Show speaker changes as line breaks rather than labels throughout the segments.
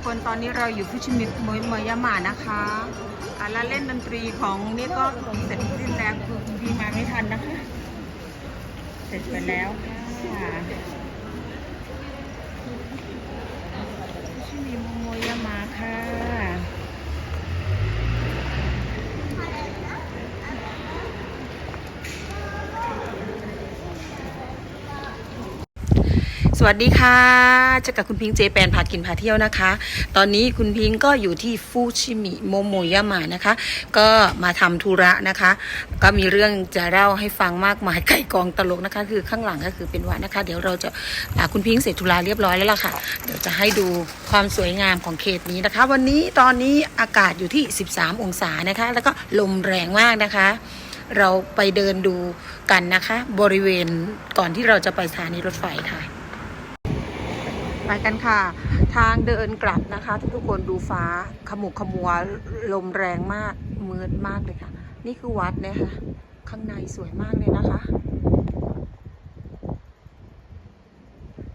กคนตอนนี้เราอยู่ฟูชิมิโมยมยามานะคะการละเล่นดนตรีของนี่ก็เสร็จสิ้นแล้วคือคุณพี่มาไม่ทันนะคะ เสร็จไปแล้วค่ะฟูชิมิโมยามาค่ะ สวัสดีค่ะเจะกับคุณพิงค์เจแปนพากินพาเที่ยวนะคะ ตอนนี้คุณพิงค์ก็อยู่ที่ฟูชิมิโมโมยามานะคะ ก็มาทำธุระนะคะ ก็มีเรื่องจะเล่าให้ฟังมากมายไก่กองตลกนะคะ คือข้างหลังก็คือเป็นวัดนะคะ เดี๋ยวเราจะาคุณพิงค์เสร็จธุระเรียบร้อยแล้วล่ะค่ะ เดี๋ยวจะให้ดูความสวยงามของเขตนี้นะคะ วันนี้ตอนนี้อากาศอยู่ที่ 13 องศานะคะ แล้วก็ลมแรงมากนะคะเราไปเดินดูกันนะคะ บริเวณก่อนที่เราจะไปสถานีรถไฟค่ะ ไปกันค่ะ ทางเดินกลับนะคะ ทุกคนดูฟ้าขมุกขมัวลมแรงมากมืดมากเลยค่ะ นี่คือวัดนะคะข้างในสวยมากเลยนะคะ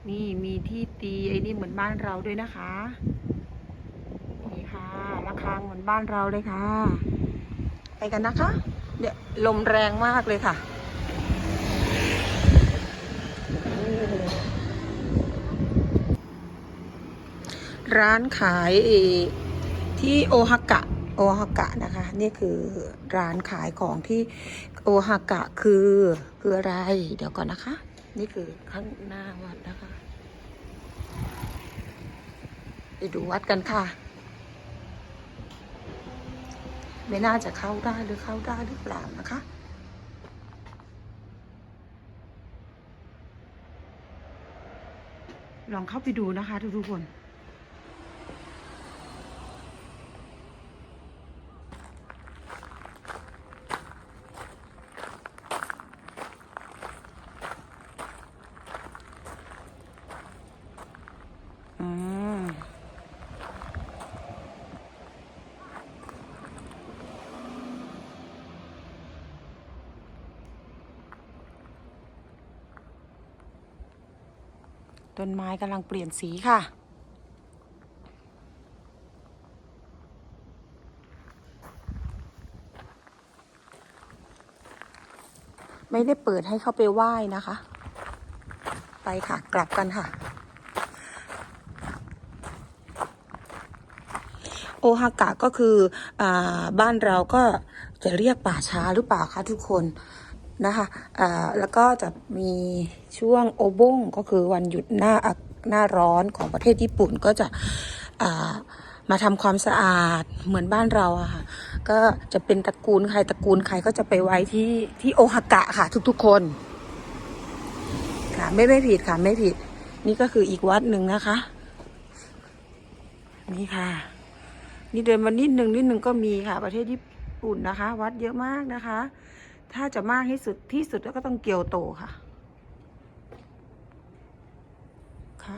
นี่มีที่ตีไอ้นี่เหมือนบ้านเราด้วยนะคะนี่ค่ะระฆังเหมือนบ้านเราเลยค่ะ ไปกันนะคะเดี๋ยวลมแรงมากเลยค่ะ ร้านขายที่โอฮากะโอฮากะนะคะ นี่คือร้านขายของที่โอฮากะคือคืออะไร เดี๋ยวก่อนนะคะ นี่คือข้างหน้าวัดนะคะ ไปดูวัดกันค่ะ ไม่น่าจะเข้าได้หรือเข้าได้หรือเปล่านะคะลองเข้าไปดูนะคะทุกๆคน อืม ต้นไม้กำลังเปลี่ยนสีค่ะ ไม่ได้เปิดให้เข้าไปไหว้นะคะ ไปค่ะกลับกันค่ะ โอฮากะก็คืออาบ้านเราก็จะเรียกป่าช้าหรือเปล่าคะทุกคน นะคะอ่าแล้วก็จะมีช่วงโอบงก็คือวันหยุดหน้าอะหน้าร้อนของประเทศญี่ปุ่นก็จะอ่ามาทำความสะอาดเหมือนบ้านเราอะค่ะ ก็จะเป็นตระกูลใครตระกูลใครก็จะไปไว้ที่ที่โอฮากะค่ะ ทุกๆคนค่ะไม่ไม่ผิดค่ะไม่ผิด นี่ก็คืออีกวัดหนึ่งนะคะ นี่ค่ะ นี่เดินมานิดหนึ่งนิดหนึ่งก็มีค่ะ ประเทศญี่ปุ่นนะคะ วัดเยอะมากนะคะ ถ้าจะมากที่สุดที่สุดก็ต้องเกียวโตค่ะ ค่ะ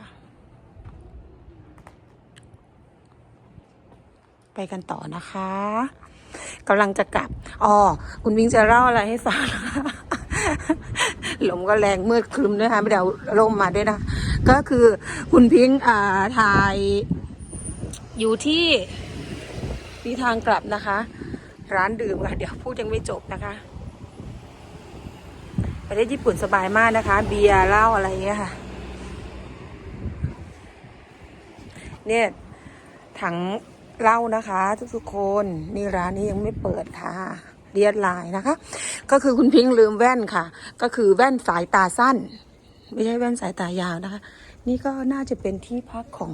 ไปกันต่อนะคะกำลังจะกลับ อ๋อ คุณวิงจะเล่าอะไรให้ฟังนะคะลมก็แรงมืดครึมด้วยค่ะไม่ได้เอาร่มมาด้วยนะ ก็คือคุณพิงค์อ่าถ่าย อยู่ที่มีทางกลับนะคะ ร้านดื่มค่ะ เดี๋ยวพูดยังไม่จบนะคะ ประเทศญี่ปุ่นสบายมากนะคะ เบียร์เหล้าอะไรอย่างเงี้ยค่ะ เนี่ยถังเหล้านะคะ ทุกๆคนนี่ร้านนี้ยังไม่เปิดค่ะเรียดลายนะคะ ก็คือคุณพิงค์ลืมแว่นค่ะ ก็คือแว่นสายตาสั้น ไม่ใช่แว่นสายตายาวนะคะ นี่ก็น่าจะเป็นที่พักของ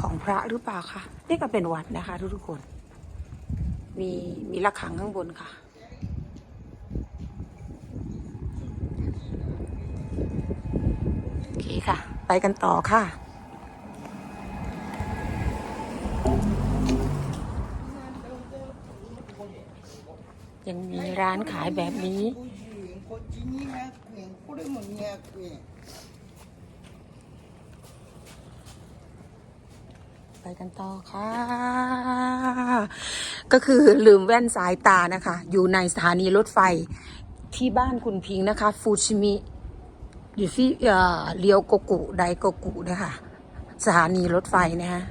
ของพระหรือเปล่าคะนี่ก็เป็นวัดนะคะ ทุกๆคน มีมีระฆังข้างบนค่ะ ไปกันต่อค่ะ ยังมีร้านขายแบบนี้ ไปกันต่อค่ะ ก็คือลืมแว่นสายตานะคะ อยู่ในสถานีรถไฟที่บ้านคุณพิงนะคะ ฟูชิมิ อยู่ที่เอ่อเลียวโกกุไดโกกุนะคะสถานีรถไฟนะคะ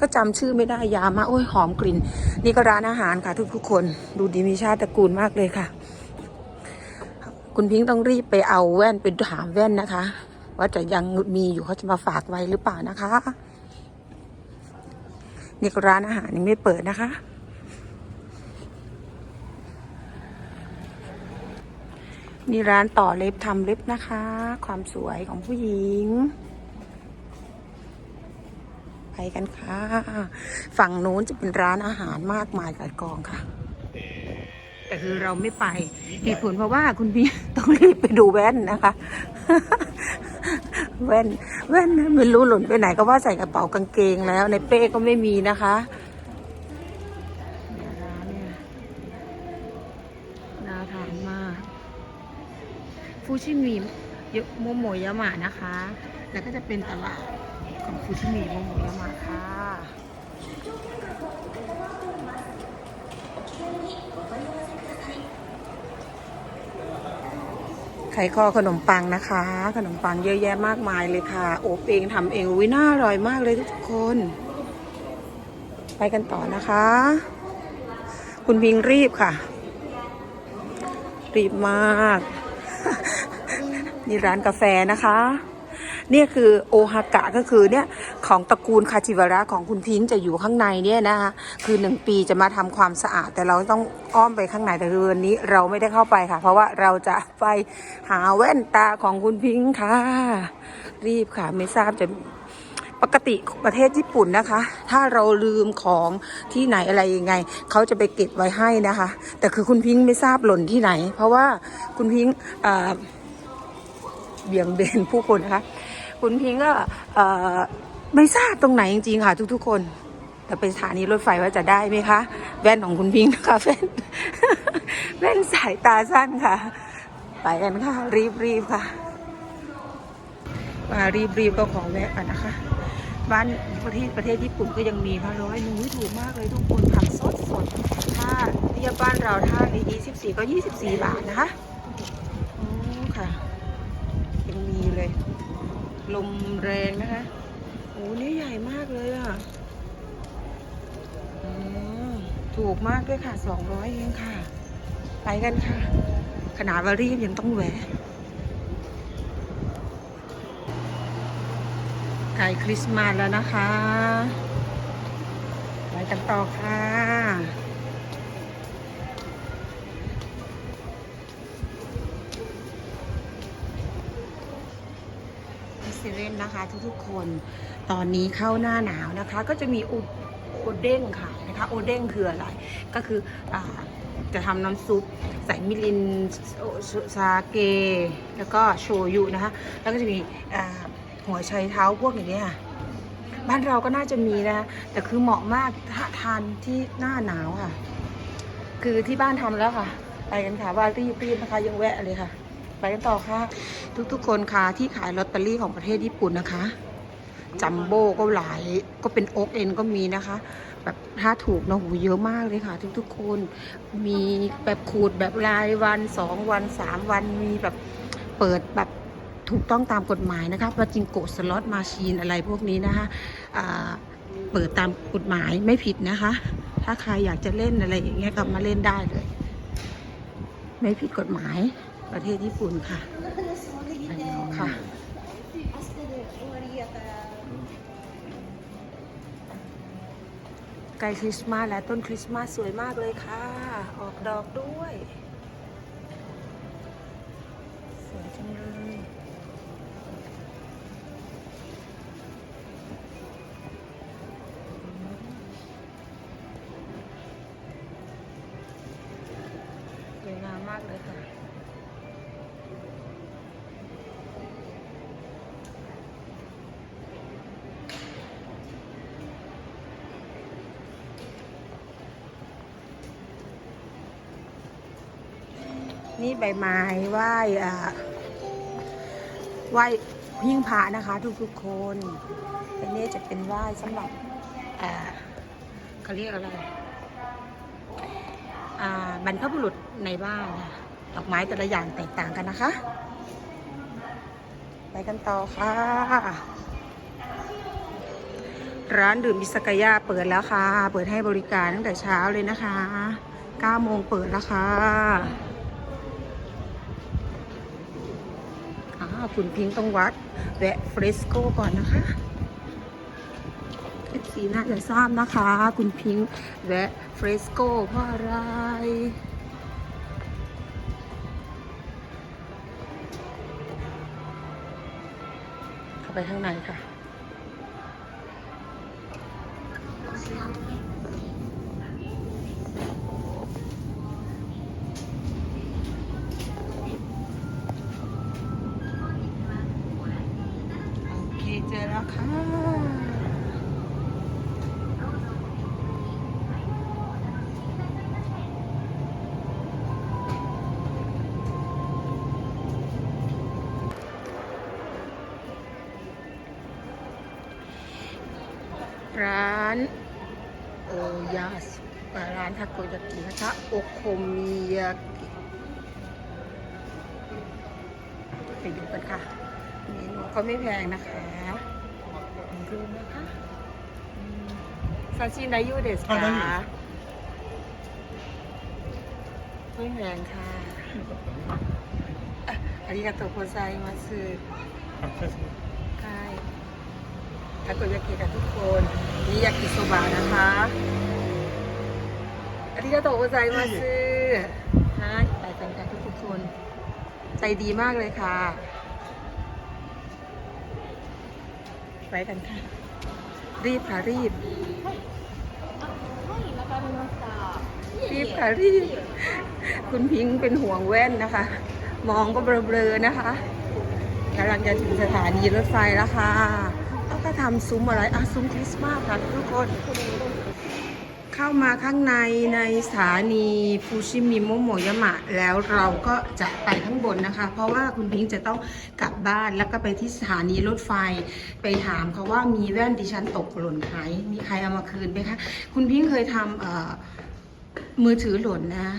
ก็จำชื่อไม่ได้ยามาโอ้ยหอมกลิ่น นี่ก็ร้านอาหารค่ะ ทุกทุกคนดูดีมีชาติตระกูลมากเลยค่ะ คุณพิงต้องรีบไปเอาแว่นไปถามแว่นนะคะ ว่าจะยังมีอยู่เขาจะมาฝากไว้หรือเปล่านะคะ นี่ก็ร้านอาหารยังไม่เปิดนะคะ นี่ร้านต่อเล็บทำเล็บนะคะ ความสวยของผู้หญิง ไปกันค่ะ ฝั่งโน้นจะเป็นร้านอาหารมากมายหลายกองค่ะ แต่คือเราไม่ไปเหตุผลเพราะว่าคุณพี่ต้องรีบไปดูแว่นนะคะ แว่น แว่นไม่รู้หล่นไปไหนก็ว่าใส่กระเป๋ากางเกงแล้ว ในเป้ก็ไม่มีนะคะเนี่ยร้านเนี่ยน่าทานมาก ฟูชิมิยโมโมยามะนะคะ แล้วก็จะเป็นตลาดของฟูชิมิโมโมยามะค่ะไข่ข้อขนมปังนะคะ ขนมปังเยอะแยะมากมายเลยค่ะ โอบเองทำเองอุ้ยน่าอร่อยมากเลยทุกคน ไปกันต่อนะคะ คุณพิงรีบค่ะ รีบมาก นี่ร้านกาแฟนะคะ เนี่ยคือโอฮากะก็คือเนี่ยของตระกูลคาจิวระของคุณพิงค์จะอยู่ข้างในเนี่ยนะคะคือหนึ่งปีจะมาทำความสะอาด แต่เราต้องอ้อมไปข้างในแต่คือวันนี้เราไม่ได้เข้าไปค่ะ เพราะว่าเราจะไปหาแว่นตาของคุณพิงค์ค่ะ รีบค่ะไม่ทราบจะปกติประเทศญี่ปุ่นนะคะ ถ้าเราลืมของที่ไหนอะไรยังไง เขาจะไปเก็บไว้ให้นะคะ แต่คือคุณพิงค์ไม่ทราบหล่นที่ไหน เพราะว่าคุณพิงค์อ่า เบี่ยงเบนผู้คนนะคะ คุณพิงก็ไม่ทราบตรงไหนจริงๆค่ะ ทุกๆคน แต่ไปสถานีรถไฟว่าจะได้ไหมคะแว่นของคุณพิงนะคะแว่นแว่นสายตาสั้นค่ะ ไปกันค่ะ รีบๆค่ะมารีบๆก็ขอแวะกันนะคะ บ้านประเทศประเทศญี่ปุ่นก็ยังมีพะร้อยหนึ่งถูกมากเลยทุกคนผักสดสดถ้าเทียบบ้านเราถ้าใน24 ก็ 24 บาทนะคะอ๋อค่ะ ลมแรงนะคะโอ้นี่ใหญ่มากเลยอะถูกมากด้วยค่ะสองร้อยเองค่ะ ไปกันค่ะ ขนาดว่ารีบยังต้องแหวะใกล้คริสต์มาสแล้วนะคะ ไปกันต่อค่ะ เซเว่นนะคะ ทุกๆคน ตอนนี้เข้าหน้าหนาวนะคะ ก็จะมีโอโอเด้งค่ะนะคะ โอเด้งคืออะไร ก็คืออาจะทำน้ำซุปใส่มิรินโอซาเก แล้วก็โชยุนะคะ แล้วก็จะมีหัวไชเท้าพวกอย่างนี้ยค่ะบ้านเราก็น่าจะมีนะคะแต่คือเหมาะมากถ้าทานที่หน้าหนาวค่ะ คือที่บ้านทำแล้วค่ะ ไปกันค่ะว่ารีบๆนะคะยังแวะเลยค่ะ ไปกันต่อค่ะ ทุกๆคนค่ะที่ขายลอตเตอรี่ของประเทศญี่ปุ่นนะคะจัมโบ้ก็หลายก็เป็นโอ๊กเอ็นก็มีนะคะ แบบถ้าถูกนะหูเยอะมากเลยค่ะ ทุกๆคนมีแบบขูดแบบรายวันสองวันสามวันมีแบบเปิดแบบถูกต้องตามกฎหมายนะคะปาจิงโกสล็อตมาชีนอะไรพวกนี้นะคะเปิดตามกฎหมายไม่ผิดนะคะ ถ้าใครอยากจะเล่นอะไรอย่างเงี้ยก็มาเล่นได้เลย ไม่ผิดกฎหมาย ประเทศญี่ปุ่นค่ะไปแล้วค่ะใกล้คริสต์มาสแล้วต้นคริสต์มาสสวยมากเลยค่ะ ออกดอกด้วย สวยจังเลยสวยงามมากเลยค่ะ นี่ใบไม้ไหว้อ่าไหว้หิ้งพระนะคะ ทุกๆคนอันนี้จะเป็นไหว้สำหรับอ่าเขาเรียกอะไรอ่าบรรพบุรุษในบ้านค่ะดอกไม้แต่ละอย่างแตกต่างกันนะคะ ไปกันต่อค่ะ ร้านดื่มอิสกายาเปิดแล้วค่ะ เปิดให้บริการตั้งแต่เช้าเลยนะคะ9โมงเปิดแล้วค่ะ อบคุณพิงค์ต้องวัดแวะเฟรสโกก่อนนะคะเอฟซีน่าจะทราบนะคะ คุณพิงค์แวะเฟรสโกเพราะอะไรเข้าไปข้างในค่ะ เจอแล้วค่ะ ร้านโอยาสร้านทาโกยากินะคะโอโคมิยากิไปดูกันค่ะเมนูก็ไม่แพงนะคะ ดูนะคะอืมซาชินไดยูเดส
อ่าได้
กา
อยู่
ไม่แพงค่ะอะอาริกาโตโกไซมาสึ
ครับใช่ใช่
ใช่ทาโกยากิกับทุกคนนี่ยากิโซบะนะคะอาริกาโตะโกไซมาซึฮะไปกันค่ะทุกๆคน ใจดีมากเลยค่ะ ไปกันค่ะ รีบค่ะรีบ รีบค่ะรีบ คุณพิงค์เป็นห่วงแว่นนะคะ มองก็เบลอๆนะคะกำลังจะถึงสถานีรถไฟแล้วค่ะแล้วก็ทำซุ้มอะไร อะ ซุ้มคริสต์มาสค่ะทุกคน เข้ามาข้างในในสถานีฟูชิมิโมโมยามะ แล้วเราก็จะไปข้างบนนะคะ เพราะว่าคุณพิงค์จะต้องกลับบ้านแล้วก็ไปที่สถานีรถไฟ ไปถามเขาว่ามีแว่นดิฉันตกหล่นหายมีใครเอามาคืนไหมคะ คุณพิงค์เคยทำมือถือหล่นนะ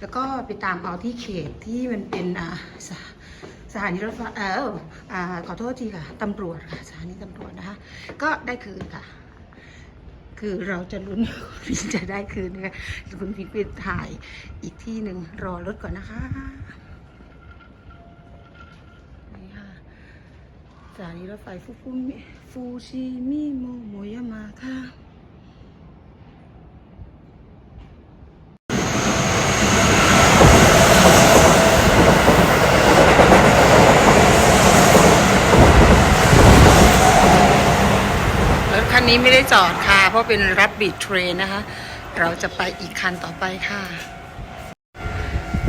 แล้วก็ไปตามเอาที่เขตที่มันเป็นอ่าสถานีรถไฟเอออ่าขอโทษทีค่ะตำรวจค่ะสถานีตำรวจนะคะ ก็ได้คืนค่ะ คือเราจะลุ้นคุณพิงจะได้คืนนะคะคุณพิงไปถ่ายอีกที่หนึ่งรอรถก่อนนะคะนี่ค่ะสถานีรถไฟฟูฟูมิฟูชิมิโมโมยามาค่ะรถคันนี้ไม่ได้จอดค่ะ เพราะเป็นรับบิดเทรนนะคะ เราจะไปอีกคันต่อไปค่ะ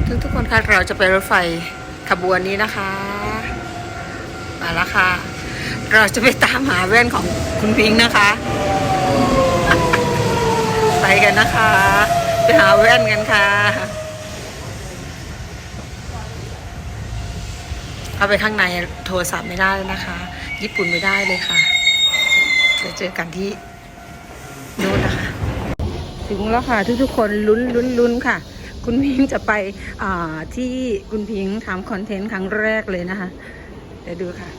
ทุกทุกคนคะเราจะไปรถไฟขบวนนี้นะคะมาแล้วค่ะ เราจะไปตามหาแว่นของคุณพิงค์นะคะ ไปกันนะคะ ไปหาแว่นกันค่ะเข้าไปข้างในโทรศัพท์ไม่ได้นะคะ ญี่ปุ่นไม่ได้เลยค่ะเดี๋ยวเจอกันที่ ถึงแล้วค่ะ ทุกๆคนลุ้นลุ้นลุ้นค่ะ คุณพิงจะไปที่คุณพิงทำคอนเทนต์ครั้งแรกเลยนะคะ เดี๋ยวดูค่ะ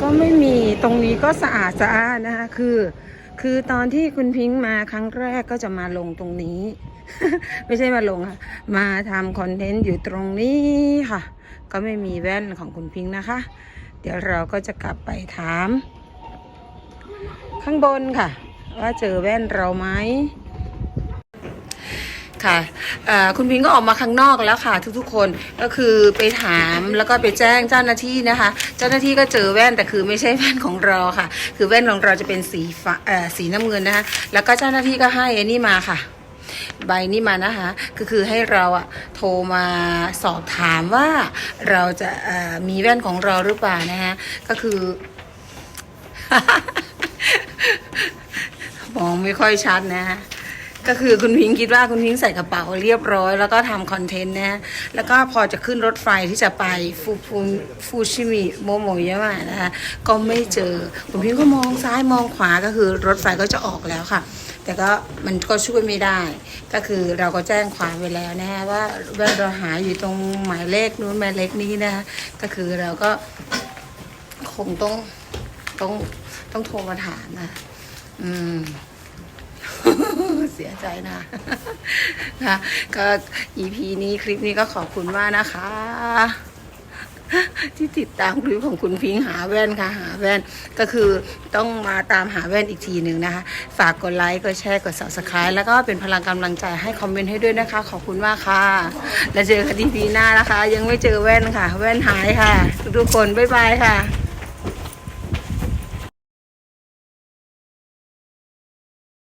ก็ไม่มีตรงนี้ก็สะอาดสะอาดนะคะ คือ คือตอนที่คุณพิงมาครั้งแรกก็จะมาลงตรงนี้ ไม่ใช่มาลงค่ะ มาทำคอนเทนต์อยู่ตรงนี้ค่ะ ก็ไม่มีแว่นของคุณพิงนะคะ เดี๋ยวเราก็จะกลับไปถามข้างบนค่ะ ว่าเจอแว่นเราไหมค่ะคุณพิงก็ออกมาข้างนอกแล้วค่ะ ทุกๆคนก็คือไปถามแล้วก็ไปแจ้งเจ้าหน้าที่นะคะ เจ้าหน้าที่ก็เจอแว่นแต่คือไม่ใช่แว่นของเราค่ะ คือแว่นของเราจะเป็นสีฟ้าสีน้ำเงินนะคะ แล้วก็เจ้าหน้าที่ก็ให้ไอ้นี่มาค่ะ ใบนี้มานะคะก็คือให้เราอะโทรมาสอบถามว่าเราจะมีแว่นของเราหรือเปล่านะคะก็คือ มองไม่ค่อยชัดนะฮะก็คือคุณพิงคิดว่าคุณพิงใส่กระเป๋าเรียบร้อย แล้วก็ทำคอนเทนต์นะ แล้วก็พอจะขึ้นรถไฟที่จะไปฟูฟูฟูชิมิโมโมยะมะนะคะก็ไม่เจอคุณพิงก็มองซ้ายมองขวาก็คือรถไฟก็จะออกแล้วค่ะ แต่ก็มันก็ช่วยไม่ได้ ก็คือเราก็แจ้งความไปแล้วนะฮะว่าแว่นเราหายอยู่ตรงหมายเลขนู้นหมายเลขนี้นะคะก็คือเราก็คงต้องต้องต้องโทรมาถามนะ อืม เสียใจนะ นะก็ EP นี้คลิปนี้ก็ขอบคุณมากนะคะ ที่ติดตามคลิปของคุณพิงหาแว่นค่ะ หาแว่นก็คือต้องมาตามหาแว่นอีกทีหนึ่งนะคะ ฝากกดไลค์กดแชร์กด subscribe แล้วก็เป็นพลังกำลังใจให้คอมเมนต์ให้ด้วยนะคะ ขอบคุณมากค่ะ แล้วเจอกันที่ปีหน้านะคะ ยังไม่เจอแว่นค่ะ แว่นหายค่ะ ทุกๆคนบ๊ายบายค่ะ